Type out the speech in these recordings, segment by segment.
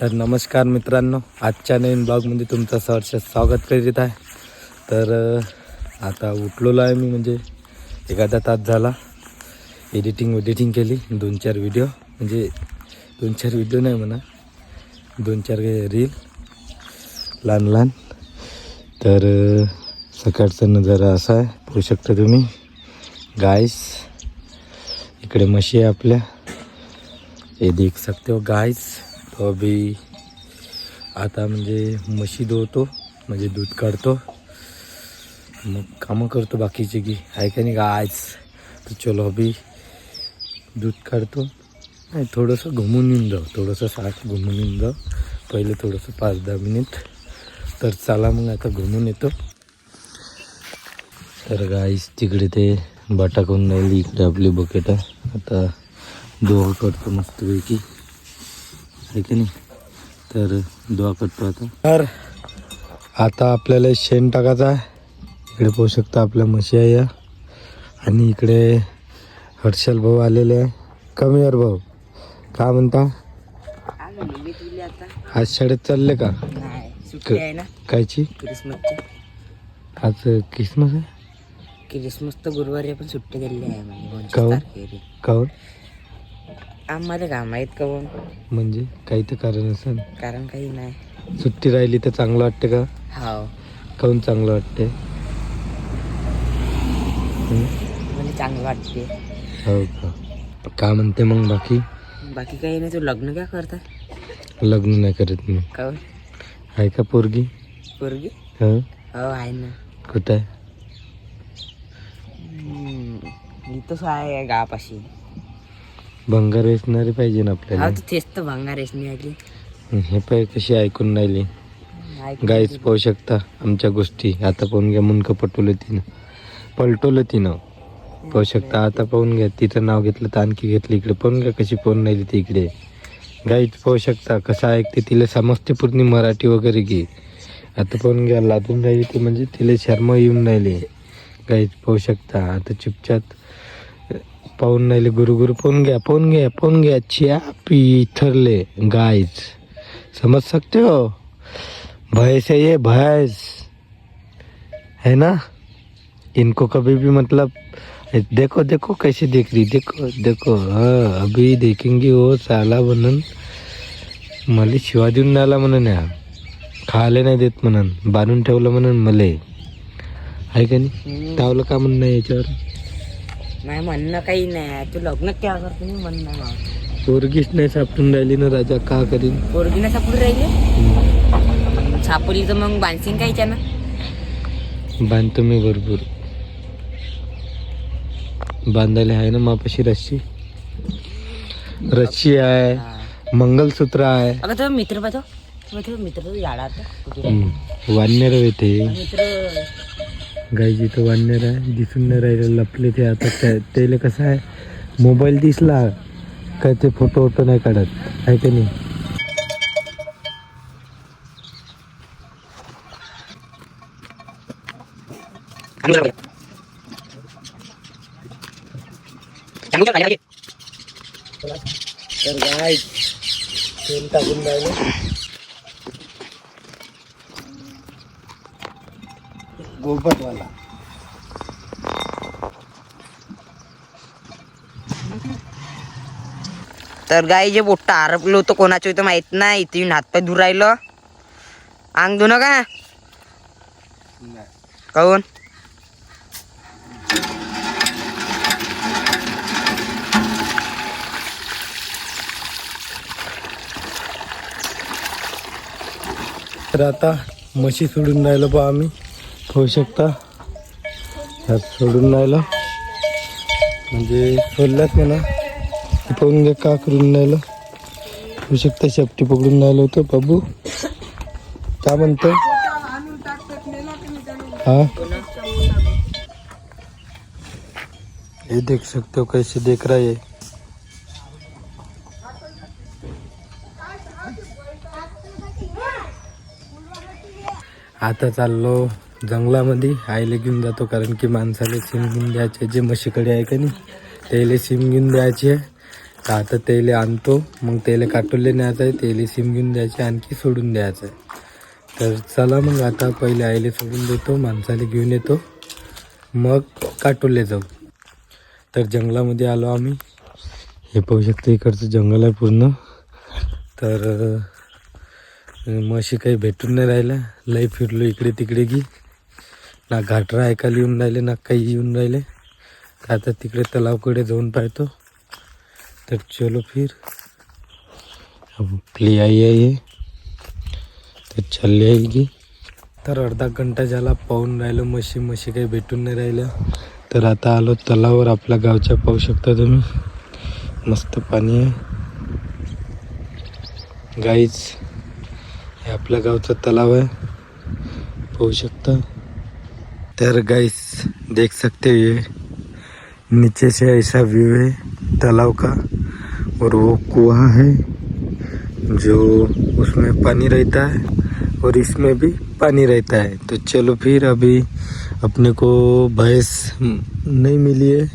तर नमस्कार मित्रांनो आजच्या नवीन ब्लॉगमध्ये तुमचं सहर्ष स्वागत करीत आहे. तर आता उठलेलो आहे मी म्हणजे एखादा तास झाला. एडिटिंग एडिटिंग केली. दोन चार व्हिडिओ म्हणजे दोन चार व्हिडिओ नाही म्हणा. दोन चार रील लहान लहान. तर सकाळचं सकाळचा नजारा असा आहे. पाहू शकता तुम्ही. गायस इकडे म्हशी आहे आपल्या. हे देख सकते हो गायस हॉबी आता म्हणजे म्हशी धुवतो म्हणजे दूध काढतो. मग कामं करतो बाकीचे की आहे का नाही गायस तर चलो हॉबी दूध काढतो. नाही थोडंसं घुमून येऊन जाऊ थोडंसं साठ घुमून येऊन जाऊ. पहिले थोडंसं पाच दहा मिनिट. तर चला मग आता घुमून येतो. तर गाईस तिकडे ते बटाकून राहिली इकडे आपली बकेट आता दोह करतो मस्तपैकी. की नाही? तर दोहा करतो आता. तर आता आपल्याला शेण टाकायचं आहे. इकडे पाहू शकता आपल्या म्हशी आहे या. आणि इकडे हर्षल भाऊ आलेले आहे. कमीवर भाऊ. का म्हणता? आलो ना मी तुला आता आज शाळेत चालले का? नाही सुट्टी आहे ना. कायची? आज क्रिसमस आहे? क्रिसमस तर गुरुवारी पण सुट्टी दिली आहे. म्हणजे पंचवीस काहून? तारखेला. काहून आम्हाला काम आहेत काहून म्हणजे काही तर कारण असेल. कारण काही नाही. सुट्टी राहिली तर चांगलं वाटते का? हाव. काहून चांगलं वाटते हं? म्हणजे चांगलं वाटते हो का? का म्हणते मग बाकी? बाकी काही नाही तू लग्न काय करता? लग्न नाही करत मी. काहून? आहे का पोरगी? पोरगी? हं? हो आहे ना. कुठं आहे? हम्म, इथंच आहे गावापाशी. भंगार वेचणारी पाहिजे ना हा आपल्याला तेच तर भंगार रेशमी आली. हे पाय कशी ऐकून राहिली. गाईच पाहू शकता आमच्या गोष्टी. आता पाहून घ्या मुनकं पटवलं तिनं. पलटवलं तिनं. पाहू शकता आता पाहून घ्या. तिचं नाव घेतलं तर आणखी घेतलं इकडे. पाहून घ्या कशी पाहून राहिली ती इकडे. गाईच पाहू शकता कसं ऐकते तिला समजते पूर्ण मराठी वगैरे की आता पाहून घ्या लादून राहिली ती म्हणजे तिला शर्म येऊन राहिली. गाईच पाहू शकता आता चुपचाप पाहून राहिले गुरु गुरु पाहून घ्या पाहून घ्या पाहून घ्या चिया पी थरले. गाइस समझ सकते हो? भैंस है ये भैंस. है ना? इनको कभी भी मतलब देखो देखो कैसे देख रही देखो देखो हाँ अभी देखेंगे वो साला म्हणून मला शिवा देऊन आला म्हणून या. खायला नाही देत म्हणून बांधून ठेवलं म्हणून मले. आहे का नाही? तावलं का म्हणणं याच्यावर? नाही म्हणणं काही नाही. तू लग्न क्या करतो मी म्हणणं नाही. पोरगीच नाही सापडून राहिली ना राजा का करीन? पोरगी ना सापडून राहिली? सापडली तर मग बांधशील कायच्या ना बांधतो मी भरपूर. बांधायला आहे ना मापाशी रस्सी? रस्सी आहे मंगलसूत्र आहे. अगं तो मित्र पाहतो तो. मित्र तो याडा हम्म. वानर येते. मित्र गायची तर वानर आहे दिसून नाही राहिले लपले ते आता. त्या त्याला कसं आहे मोबाईल दिसला काय ते फोटो वोटो नाही काढत आहे का नाही? तर गाय तेल टाकून राहिलं. गोबटवाला तर गाई जे बोट्ट आरपलं होतं कोणाचं होतं माहीत नाही. इथे येऊन हातपाय दूर राहिलं अंग धुणं का? काऊन? तर आता म्हशी सोडून राहिलो बा आम्ही. होऊ शकता. ह्यात सोडून राहिलं. म्हणजे सोडल्यात म्हणा. पाहून घ्या का करून राहिलं. होऊ शकता शेपटी पकडून राहिलं होतो. बाबू काय म्हणतो? हा? ये देख सकते हो कैसे देख रहा है. आता चाललो. जंगलामध्ये आईला घेऊन जातो कारण की माणसाला सिम घेऊन द्यायचे जे म्हशीकडे आहे का नाही त्याला सिम घेऊन द्यायची. आहे का आता त्याला आणतो मग त्याला काटोले न्यायचं आहे त्याला सिम घेऊन द्यायचे आणखी सोडून द्यायचं आहे. तर चला मग आता पहिले आईले सोडून देतो माणसाला घेऊन येतो. मग काटोले जाऊ. तर जंगलामध्ये आलो आम्ही. हे पाहू शकतो इकडचं जंगल आहे पूर्ण. तर म्हशी काही भेटून नाही राहिला लई फिरलो इकडे तिकडे की. ना घाटरा ऐकायला येऊन राहिले ना काही येऊन राहिले. तर आता तिकडे तलावकडे जाऊन पाहतो. तर चलो फिर. आपली आई आहे तर चालली आहे की तर अर्धा घंटा झाला पाहून राहिलो म्हशी म्हशी काही भेटून नाही राहिलं तर आता आलो तलावर आपल्या गावच्या पाहू शकता तुम्ही. मस्त पाणी आहे. गाईच हे आपल्या गावचा तलाव आहे. पाहू शकता. तर गाइस देख सकते हो ये? नीचे से ऐसा व्यू है तालाब का और वो कुआं है जो उसमें पानी रहता है और इसमें भी पानी रहता है। तो चलो फिर अभी अपने को भैंस नाही मिली आहे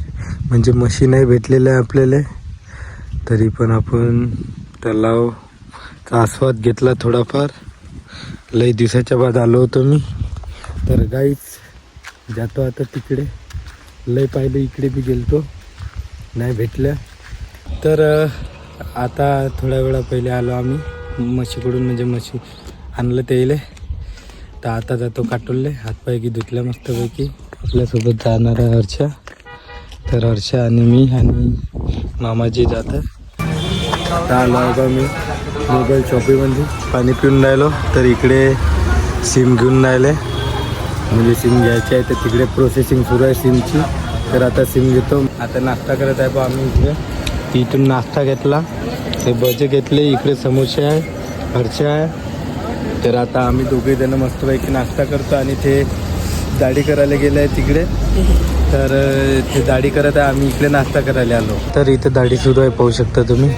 म्हणजे म्हशी नाही भेटलेल्या आहे आपल्याला। तरी पण आपण तलावचा आस्वाद घेतला थोडाफार. लई दिवसाच्या बाद आलो होतो मी. तर गाईच जातो आता तिकडे. लय पाहिलं इकडे बी गेलतो. नाही भेटल्या तर आता थोड्या वेळा पहिले आलो आम्ही. म्हशीकडून म्हणजे म्हशी आणलं त्याईले. तर आता जातो काटोलले. हातपाय की धुतल्या मस्तपैकी. आपल्यासोबत जाणार आहे हर्षा. तर हर्षा आणि मी आणि मामाजी जातात तर आलो आहे मी मोबाईल शॉपीमध्ये पाणी पिऊन राहिलो. तर इकडे सिम घेऊन राहिले. म्हणजे सिम घ्यायची आहे तर तिकडे प्रोसेसिंग सुरू आहे सिमची तर आता सिम घेतो. आता नाश्ता करत आहे बा आम्ही इकडे. तिथून नाश्ता घेतला. ते बजे घेतले इकडे समोसे आहे हर्षा आहे. तर आता आम्ही दोघे जण मस्तपैकी नाश्ता करतो आणि ते दाढी करायला गेले आहे तिकडे. तर ते दाढी करत आहे आम्ही इकडे नाश्ता करायला आलो. तर इथं दाढी सुरू आहे पाहू शकता तुम्ही.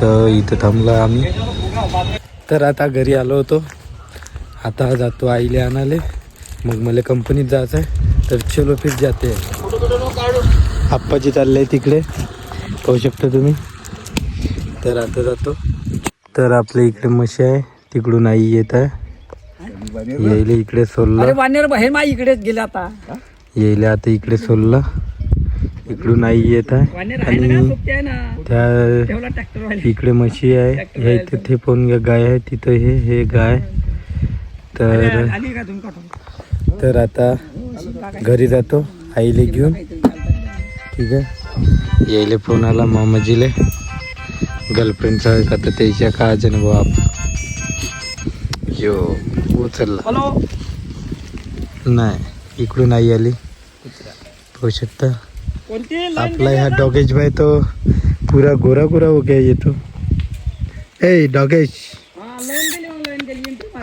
तर इथं थांबलो आम्ही. तर आता घरी आलो होतो. आता जातो आईले आणाले मग मला कंपनीत जायचं आहे तर चलो फिर जाते. आप्पाजी चालले तिकडे. पाहू शकता तुम्ही. तर आता जातो. तर आपल्या इकडे म्हशी आहे तिकडून आई येत आहे. येईल इकडे सोलला अरे वानेर हे मा इकडेच गेले आता. येईल आता इकडे सोलला इकडून आई येत आहे. आणि त्या इकडे म्हशी आहे. ह्या इथे ते पण गाय आहे. तिथं हे हे गाय तर तर आता घरी जातो. आईले घेऊन. ठीक आहे? यायले फोन आला मामाजीले गर्लफ्रेंडचा तर त्याच्या का जन बाप. यो उचलला. नाही इकडून आई आली. पाहू शकता? आपला ह्या डॉगेश भाई तो पूरा गोरा गोरा हो गया ये तो ए मार.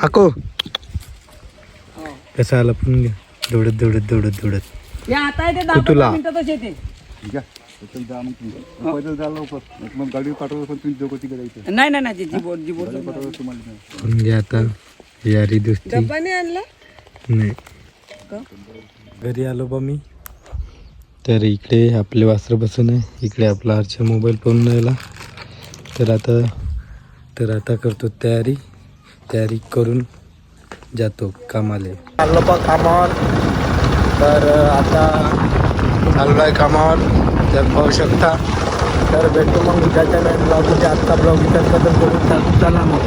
आको. कसा आला पण घ्या दौडत दौडत दौडत दौडत या आता येते दहा कुतुला. पंधरा मिनिटातच येते. ठीक आहे. तर जा मग तुम्ही पैदल जा लवकर. मग गाडी पाठवतो पण तुम्ही दोघं तिकडे जायचं. नाही नाही तुम्हाला आता यारी दोस्ती. डब्बाने आणला? नाही. घरी आलो बा मी. तर इकडे आपले वासरं बसून आहे. इकडे आपला आरच्या मोबाईल पाहून राहिला. तर आता तर आता करतो तयारी. तयारी करून जातो कामाले. चाललो बा कामावर. तर आता चाललो आहे कामावर. तर पाहू शकता. तर भेटतो मग उद्याच्या नाही ब्लॉग म्हणजे आजचा ब्लॉग इथं करून चला मग.